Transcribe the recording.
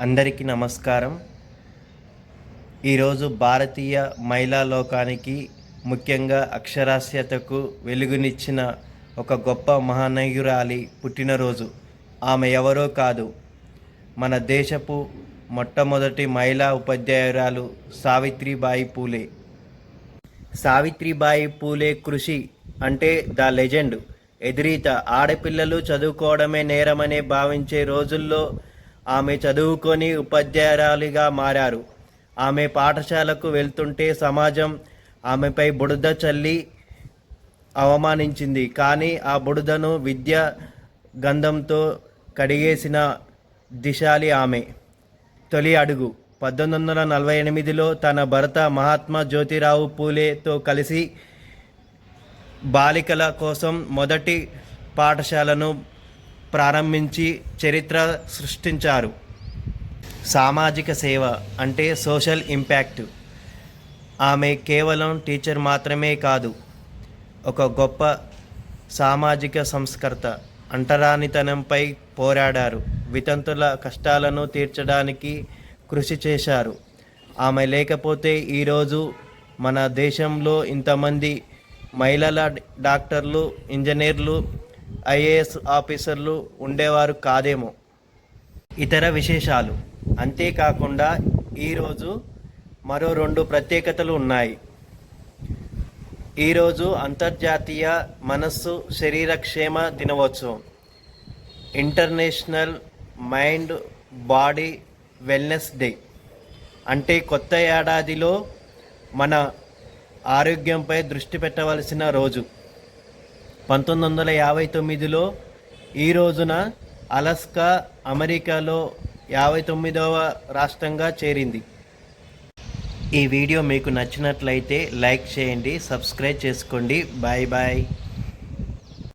అందరికీ నమస్కారం. ఈరోజు భారతీయ మహిళా లోకానికి ముఖ్యంగా అక్షరాస్యతకు వెలుగునిచ్చిన ఒక గొప్ప మహానయురాలి పుట్టినరోజు. ఆమె ఎవరో కాదు. మన దేశపు మొట్టమొదటి మహిళా ఉపాధ్యాయురాలు సావిత్రిబాయి పూలే. సావిత్రిబాయి పూలే కృషి అంటే ద లెజెండ్. ఎదురీత ఆడపిల్లలు చదువుకోవడమే నేరమనే భావించే రోజుల్లో ఆమె చదువుకొని ఉపాధ్యాయురాలిగా మారారు. ఆమె పాఠశాలకు వెళ్తుంటే సమాజం ఆమెపై బుడద చల్లి అవమానించింది. కానీ ఆ బుడదను విద్య గంధంతో కడిగేసిన దిశాలి ఆమె. తొలి అడుగు. పద్దెనిమిది వందల నలభై ఎనిమిదిలో తన భర్త మహాత్మా జ్యోతిరావు పూలేతో కలిసి బాలికల కోసం మొదటి పాఠశాలను ప్రారంభించి చరిత్ర సృష్టించారు. సామాజిక సేవ అంటే సోషల్ ఇంపాక్ట్. ఆమె కేవలం టీచర్ మాత్రమే కాదు ఒక గొప్ప సామాజిక సంస్కర్త అంటరానితనంపై పోరాడారు. వితంతుల కష్టాలను తీర్చడానికి కృషి చేశారు. ఆమె లేకపోతే ఈరోజు మన దేశంలో ఇంతమంది మహిళల డాక్టర్లు ఇంజనీర్లు ఐఏఎస్ ఆఫీసర్లు ఉండేవారు కాదేమో. ఇతర విశేషాలు. అంతేకాకుండా ఈరోజు మరో రెండు ప్రత్యేకతలు ఉన్నాయి. ఈరోజు అంతర్జాతీయ మనస్సు శరీరక్షేమ దినోత్సవం. International mind body wellness day. అంటే కొత్త ఏడాదిలో మన ఆరోగ్యంపై దృష్టి పెట్టవలసిన రోజు. పంతొమ్మిది వందల యాభై తొమ్మిదిలో ఈ రోజున అలస్కా అమెరికాలో యాభై తొమ్మిదవ రాష్ట్రంగా చేరింది. ఈ వీడియో మీకు నచ్చినట్లయితే లైక్ చేయండి సబ్స్క్రైబ్ చేసుకోండి. Bye bye.